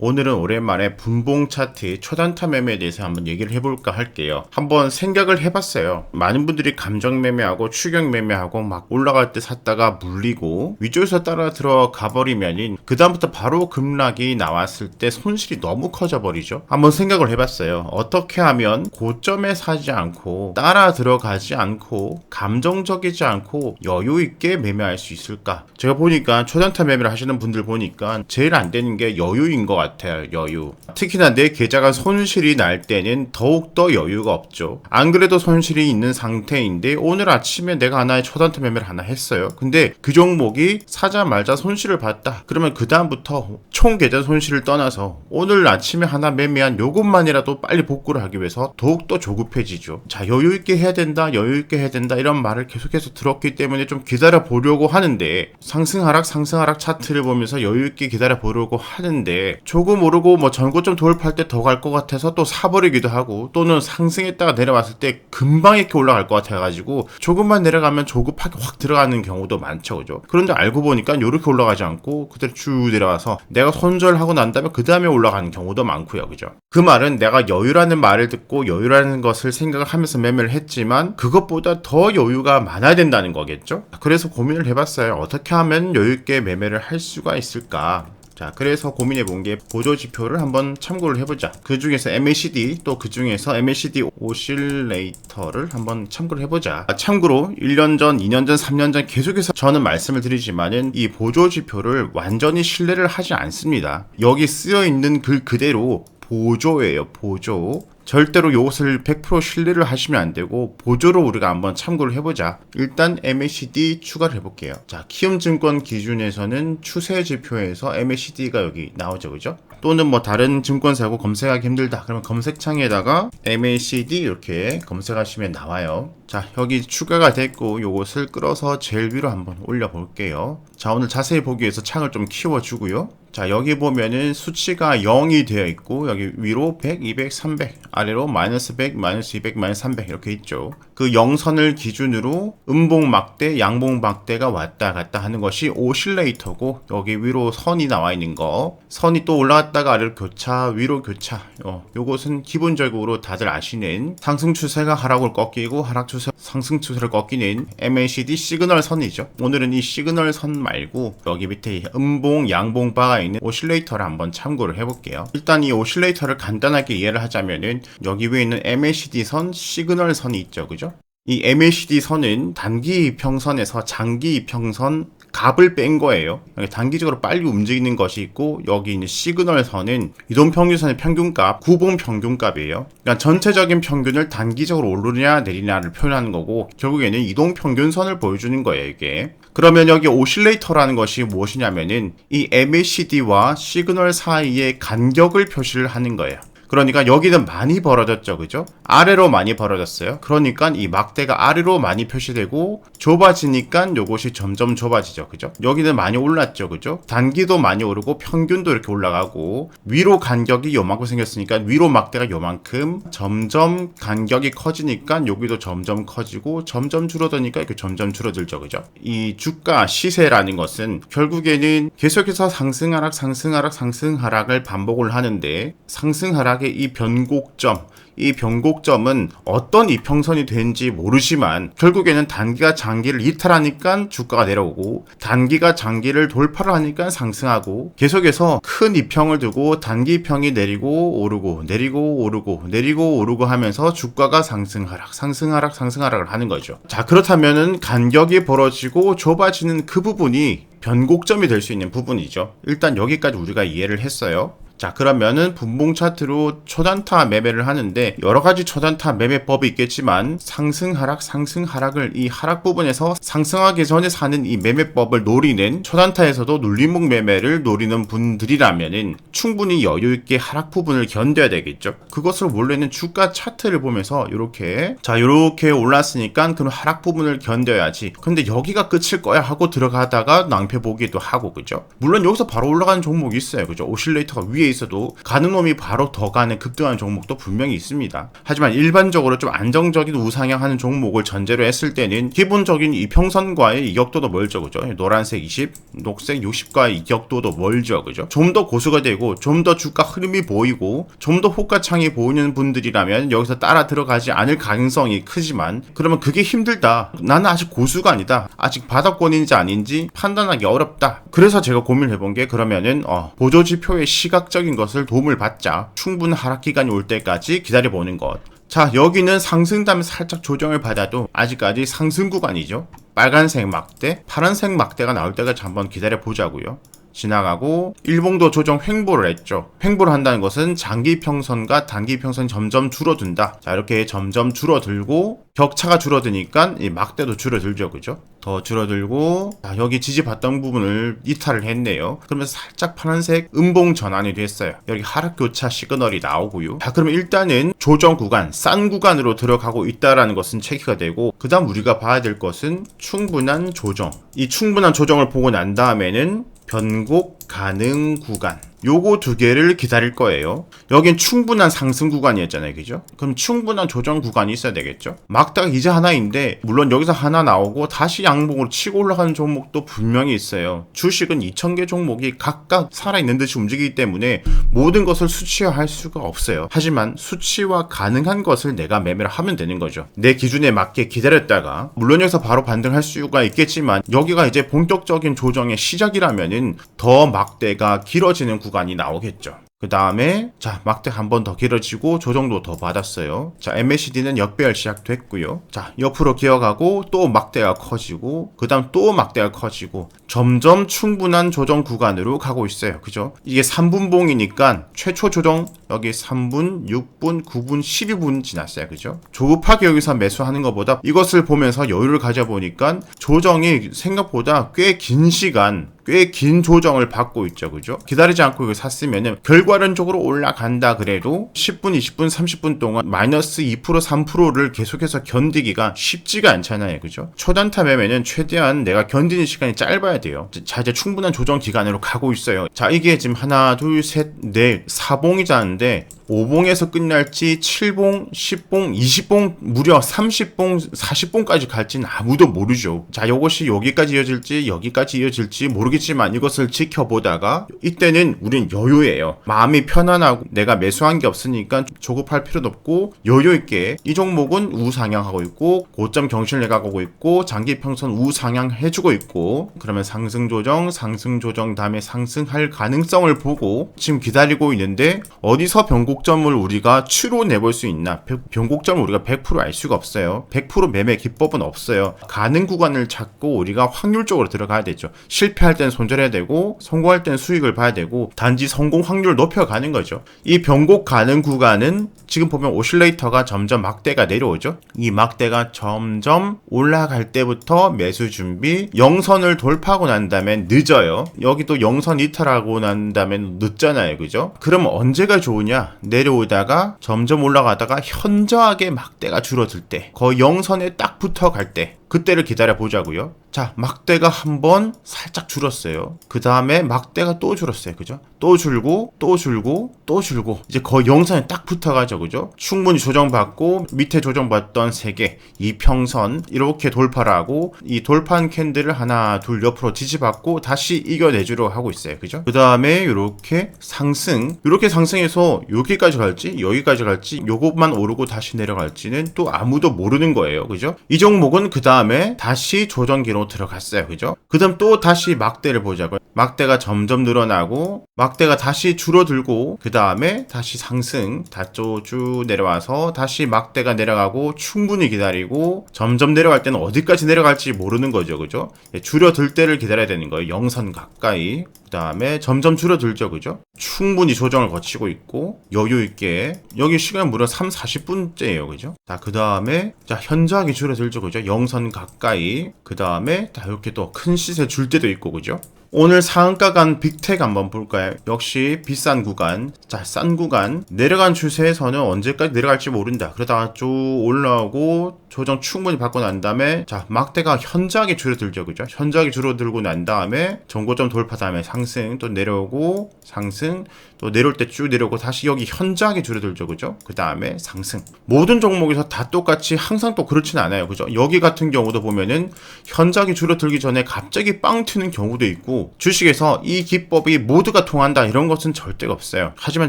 오늘은 오랜만에 분봉 차트 초단타 매매에 대해서 한번 얘기를 해볼까 할게요. 한번 생각을 해봤어요. 많은 분들이 감정 매매하고 추격 매매하고 막 올라갈 때 샀다가 물리고 위쪽에서 따라 들어가 버리면은 그 다음부터 바로 급락이 나왔을 때 손실이 너무 커져 버리죠. 한번 생각을 해봤어요. 어떻게 하면 고점에 사지 않고 따라 들어가지 않고 감정적이지 않고 여유 있게 매매할 수 있을까? 제가 보니까 초단타 매매를 하시는 분들 보니까 제일 안 되는 게 여유인 것 같아요. 여유. 특히나 내 계좌가 손실이 날 때는 더욱더 여유가 없죠. 안 그래도 손실이 있는 상태인데 오늘 아침에 내가 하나의 초단타 매매를 하나 했어요. 근데 그 종목이 사자말자 손실을 봤다. 그러면 그 다음부터 총 계좌 손실을 떠나서 오늘 아침에 하나 매매한 요것만이라도 빨리 복구를 하기 위해서 더욱더 조급해지죠. 자 여유 있게 해야 된다, 여유 있게 해야 된다 이런 말을 계속해서 들었기 때문에 좀 기다려 보려고 하는데 상승 하락 상승 하락 차트를 보면서 여유 있게 기다려 보려고 하는데 조금 오르고 뭐 전고점 돌파할 때 더 갈 것 같아서 또 사버리기도 하고 또는 상승했다가 내려왔을 때 금방 이렇게 올라갈 것 같아가지고 조금만 내려가면 조급하게 확 들어가는 경우도 많죠, 그죠? 그런데 알고 보니까 이렇게 올라가지 않고 그대로 쭉 내려와서 내가 손절하고 난 다음에 그 다음에 올라가는 경우도 많고요, 그죠? 그 말은 내가 여유라는 말을 듣고 여유라는 것을 생각을 하면서 매매를 했지만 그것보다 더 여유가 많아야 된다는 거겠죠? 그래서 고민을 해봤어요. 어떻게 하면 여유 있게 매매를 할 수가 있을까? 자, 그래서 고민해 본 게 보조 지표를 한번 참고를 해보자. 그 중에서 MACD 또 그 중에서 MACD 오실레이터를 한번 참고를 해보자. 아, 참고로 1년 전, 2년 전, 3년 전 계속해서 저는 말씀을 드리지만은 이 보조 지표를 완전히 신뢰를 하지 않습니다. 여기 쓰여 있는 글 그대로 보조예요, 보조. 절대로 이것을 100% 신뢰를 하시면 안 되고 보조로 우리가 한번 참고를 해보자. 일단 MACD 추가를 해볼게요. 자, 키움증권 기준에서는 추세 지표에서 MACD가 여기 나오죠, 그죠? 또는 뭐 다른 증권사고 검색하기 힘들다. 그러면 검색창에다가 MACD 이렇게 검색하시면 나와요. 자, 여기 추가가 됐고 요것을 끌어서 제일 위로 한번 올려 볼게요. 자, 오늘 자세히 보기 위해서 창을 좀 키워 주고요. 자, 여기 보면은 수치가 0이 되어 있고 여기 위로 100, 200, 300, 아래로 마이너스 100, 마이너스 200, 마이너스 300 이렇게 있죠. 그 0선을 기준으로 음봉 막대, 양봉 막대가 왔다 갔다 하는 것이 오실레이터고 여기 위로 선이 나와 있는 거. 선이 또 올라갔다가 아래로 교차, 위로 교차. 어, 요것은 기본적으로 다들 아시는 상승 추세가 하락을 꺾이고 하락 추세 상승 추세를 꺾이는 MACD 시그널 선이죠. 오늘은 이 시그널 선 말고 여기 밑에 음봉, 양봉 바가 있는 오실레이터를 한번 참고를 해볼게요. 일단 이 오실레이터를 간단하게 이해를 하자면은 여기 위에 있는 MACD 선, 시그널 선이 있죠, 그죠? 이 MACD 선은 단기 이평선에서 장기 이평선 값을 뺀 거예요. 단기적으로 빨리 움직이는 것이 있고 여기 있는 시그널 선은 이동 평균선의 평균값, 구봉 평균값이에요. 그러니까 전체적인 평균을 단기적으로 오르냐 내리냐를 표현하는 거고 결국에는 이동 평균선을 보여주는 거예요, 이게. 그러면 여기 오실레이터라는 것이 무엇이냐면은 이 MACD와 시그널 사이의 간격을 표시를 하는 거예요. 그러니까 여기는 많이 벌어졌죠, 그죠? 아래로 많이 벌어졌어요. 그러니까 이 막대가 아래로 많이 표시되고 좁아지니까 요것이 점점 좁아지죠, 그죠? 여기는 많이 올랐죠, 그죠? 단기도 많이 오르고 평균도 이렇게 올라가고 위로 간격이 요만큼 생겼으니까 위로 막대가 요만큼 점점 간격이 커지니까 여기도 점점 커지고 점점 줄어드니까 이렇게 점점 줄어들죠, 그죠? 이 주가 시세라는 것은 결국에는 계속해서 상승 하락 상승 하락 상승 하락을 반복을 하는데 상승 하락 의이 변곡점 이 변곡점은 어떤 이평선이 되는지 모르지만 결국에는 단기가 장기를 이탈하니까 주가가 내려오고 단기가 장기를 돌파를 하니까 상승하고 계속해서 큰 이평을 두고 단기 이평이 내리고 오르고 내리고 오르고 내리고 오르고 하면서 주가가 상승 하락 상승 하락 상승 하락을 하는 거죠. 자 그렇다면은 간격이 벌어지고 좁아지는 그 부분이 변곡점이 될 수 있는 부분이죠. 일단 여기까지 우리가 이해를 했어요. 자 그러면은 분봉 차트로 초단타 매매를 하는데 여러 가지 초단타 매매법이 있겠지만 상승 하락 상승 하락을 이 하락 부분에서 상승하기 전에 사는 이 매매법을 노리는 초단타에서도 눌림목 매매를 노리는 분들이라면은 충분히 여유 있게 하락 부분을 견뎌야 되겠죠. 그것을 원래는 주가 차트를 보면서 이렇게 자 이렇게 올랐으니까 그럼 하락 부분을 견뎌야지. 근데 여기가 끝일 거야 하고 들어가다가 낭패 보기도 하고 그죠. 물론 여기서 바로 올라가는 종목이 있어요. 그죠. 오실레이터가 위에 있어도 가는 놈이 바로 더 가는 급등하는 종목도 분명히 있습니다. 하지만 일반적으로 좀 안정적인 우상향 하는 종목을 전제로 했을 때는 기본적인 이평선과의 이격도도 멀죠, 그죠? 노란색 20, 녹색 60과의 이격도도 멀죠, 그죠? 좀 더 고수가 되고 좀 더 주가 흐름이 보이고 좀 더 호가창이 보이는 분들이라면 여기서 따라 들어가지 않을 가능성이 크지만 그러면 그게 힘들다. 나는 아직 고수가 아니다. 아직 바닥권인지 아닌지 판단하기 어렵다. 그래서 제가 고민을 해본 게 그러면은 어, 보조 지표의 시각 적인 것을 도움을 받자 충분 하락 기간이 올 때까지 기다려 보는 것. 자, 여기는 상승 다음에 살짝 조정을 받아도 아직까지 상승 구간이죠. 빨간색 막대, 파란색 막대가 나올 때까지 한번 기다려 보자고요. 지나가고 일봉도 조정 횡보를 했죠. 횡보를 한다는 것은 장기 평선과 단기 평선이 점점 줄어든다. 자 이렇게 점점 줄어들고 격차가 줄어드니까 이 막대도 줄어들죠, 그죠? 더 줄어들고 자, 여기 지지받던 부분을 이탈을 했네요. 그러면서 살짝 파란색 음봉 전환이 됐어요. 여기 하락 교차 시그널이 나오고요. 자 그러면 일단은 조정 구간, 싼 구간으로 들어가고 있다라는 것은 체크가 되고 그다음 우리가 봐야 될 것은 충분한 조정. 이 충분한 조정을 보고 난 다음에는 변곡 가능 구간 요거 두 개를 기다릴 거예요. 여긴 충분한 상승 구간이었잖아요. 그죠? 그럼 충분한 조정 구간이 있어야 되겠죠? 막다가 이제 하나인데, 물론 여기서 하나 나오고 다시 양봉으로 치고 올라가는 종목도 분명히 있어요. 주식은 2,000개 종목이 각각 살아있는 듯이 움직이기 때문에 모든 것을 수치화할 수가 없어요. 하지만 수치화 가능한 것을 내가 매매를 하면 되는 거죠. 내 기준에 맞게 기다렸다가, 물론 여기서 바로 반등할 수가 있겠지만, 여기가 이제 본격적인 조정의 시작이라면은 더 막대가 길어지는 구간 이 나오겠죠. 그 다음에 자 막대 한 번 더 길어지고 조정도 더 받았어요. 자 MACD는 역배열 시작됐고요. 자 옆으로 기어가고 또 막대가 커지고 그 다음 또 막대가 커지고 점점 충분한 조정 구간으로 가고 있어요. 그죠? 이게 3분봉이니까 최초 조정 여기 3분, 6분, 9분, 12분 지났어요. 그죠? 조급하게 여기서 매수하는 것보다 이것을 보면서 여유를 가져보니까 조정이 생각보다 꽤 긴 시간 꽤 긴 조정을 받고 있죠. 그죠? 기다리지 않고 이거 샀으면은 결과론적으로 올라간다 그래도 10분, 20분, 30분 동안 마이너스 2%, 3%를 계속해서 견디기가 쉽지가 않잖아요. 그죠? 초단타 매매는 최대한 내가 견디는 시간이 짧아야 돼요. 자, 이제 충분한 조정 기간으로 가고 있어요. 자, 이게 지금 하나, 둘, 셋, 넷, 4봉이자는데 5봉에서 끝날지 7봉, 10봉, 20봉, 무려 30봉, 40봉까지 갈지는 아무도 모르죠. 자, 이것이 여기까지 이어질지 여기까지 이어질지 모르겠지만 이것을 지켜보다가 이때는 우린 여유예요. 마음이 편안하고 내가 매수한 게 없으니까 조급할 필요도 없고 여유 있게 이 종목은 우상향하고 있고 고점 경신을 내가고 있고 장기 평선 우상향 해주고 있고 그러면 상승 조정, 상승 조정 다음에 상승할 가능성을 보고 지금 기다리고 있는데 어디서 변곡 변곡점을 우리가 추로 내볼 수 있나? 변곡점을 우리가 100%알 수가 없어요. 100% 매매 기법은 없어요. 가능 구간을 찾고 우리가 확률적으로 들어가야 되죠. 실패할 때는 손절해야 되고 성공할 때는 수익을 봐야 되고 단지 성공 확률을 높여가는 거죠. 이 변곡 가능 구간은 지금 보면 오실레이터가 점점 막대가 내려오죠. 이 막대가 점점 올라갈 때부터 매수 준비 영선을 돌파하고 난 다음엔 늦어요. 여기도 영선 이탈하고 난 다음엔 늦잖아요. 그죠? 그럼 언제가 좋으냐? 내려오다가 점점 올라가다가 현저하게 막대가 줄어들 때 거의 영선에 딱 붙어갈 때 그때를 기다려 보자고요. 자, 막대가 한 번 살짝 줄었어요. 그 다음에 막대가 또 줄었어요. 그죠? 또 줄고, 또 줄고, 또 줄고. 이제 거의 영선에 딱 붙어가죠. 그죠? 충분히 조정받고, 밑에 조정받던 세 개, 이 평선, 이렇게 돌파를 하고, 이 돌파한 캔들을 하나, 둘 옆으로 지지받고, 다시 이겨내주려 하고 있어요. 그죠? 그 다음에 이렇게 상승, 이렇게 상승해서 여기까지 갈지, 여기까지 갈지, 요것만 오르고 다시 내려갈지는 또 아무도 모르는 거예요. 그죠? 이 종목은 그 다음 에 다시 조정기로 들어갔어요. 그죠? 그 다음 또 다시 막대를 보자고요. 막대가 점점 늘어나고, 막대가 다시 줄어들고, 그 다음에 다시 상승, 다쪽 쭉 내려와서 다시 막대가 내려가고, 충분히 기다리고, 점점 내려갈 때는 어디까지 내려갈지 모르는 거죠. 그죠? 예, 줄어들 때를 기다려야 되는 거예요. 영선 가까이. 그 다음에 점점 줄어들죠. 그죠? 충분히 조정을 거치고 있고, 여유 있게. 여기 시간 무려 3, 40분째예요. 그죠? 자, 그 다음에, 자, 현저하게 줄어들죠. 그죠? 영선 가까이. 그 다음에, 다 이렇게 또 큰 시세 줄 때도 있고, 그죠? 오늘 상한가 간 빅텍 한번 볼까요? 역시 비싼 구간, 자, 싼 구간, 내려간 추세에서는 언제까지 내려갈지 모른다. 그러다가 쭉 올라오고 조정 충분히 받고 난 다음에 자, 막대가 현저하게 줄어들죠. 그죠? 현저하게 줄어들고 난 다음에 정고점 돌파 다음에 상승 또 내려오고 상승 또 내려올 때 쭉 내려오고 다시 여기 현저하게 줄어들죠. 그죠? 그 다음에 상승. 모든 종목에서 다 똑같이 항상 또 그렇진 않아요. 그죠? 여기 같은 경우도 보면은 현저하게 줄어들기 전에 갑자기 빵 튀는 경우도 있고 주식에서 이 기법이 모두가 통한다 이런 것은 절대가 없어요. 하지만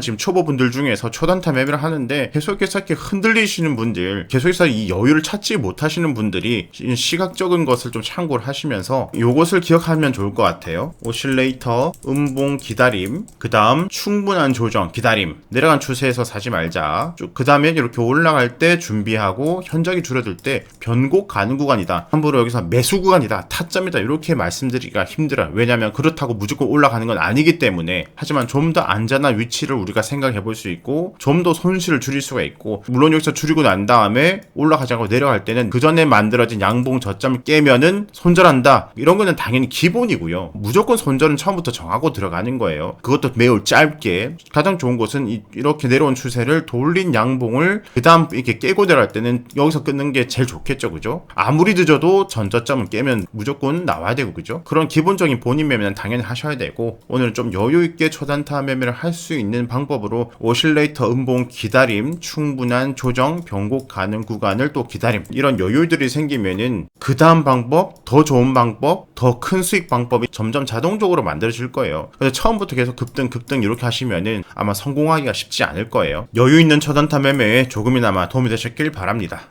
지금 초보분들 중에서 초단타 매매를 하는데 계속해서 이렇게 흔들리시는 분들, 계속해서 이 여유를 찾지 못하시는 분들이 이 시각적인 것을 좀 참고를 하시면서 이것을 기억하면 좋을 것 같아요. 오실레이터, 음봉 기다림, 그 다음 충 분한 조정 기다림, 내려간 추세에서 사지 말자. 그 다음에 이렇게 올라갈 때 준비하고 현저하게 줄어들 때 변곡 가는 구간이다. 함부로 여기서 매수 구간이다. 타점이다. 이렇게 말씀드리기가 힘들어요. 왜냐하면 그렇다고 무조건 올라가는 건 아니기 때문에 하지만 좀 더 안전한 위치를 우리가 생각해 볼 수 있고 좀 더 손실을 줄일 수가 있고 물론 여기서 줄이고 난 다음에 올라가지 않고 내려갈 때는 그 전에 만들어진 양봉 저점을 깨면은 손절한다 이런 거는 당연히 기본이고요 무조건 손절은 처음부터 정하고 들어가는 거예요 그것도 매우 짧게 가장 좋은 것은 이, 이렇게 내려온 추세를 돌린 양봉을 그 다음 이렇게 깨고 내려갈 때는 여기서 끊는 게 제일 좋겠죠. 그죠? 아무리 늦어도 전저점을 깨면 무조건 나와야 되고 그죠? 그런 기본적인 본인 매매는 당연히 하셔야 되고 오늘은 좀 여유 있게 초단타 매매를 할 수 있는 방법으로 오실레이터 음봉 기다림 충분한 조정 변곡 가능 구간을 또 기다림. 이런 여유들이 생기면은 그 다음 방법 더 좋은 방법 더 큰 수익 방법이 점점 자동적으로 만들어질 거예요. 그래서 처음부터 계속 급등 급등 이렇게 하시 면은 아마 성공하기가 쉽지 않을 거예요. 여유 있는 초단타 매매에 조금이나마 도움이 되셨길 바랍니다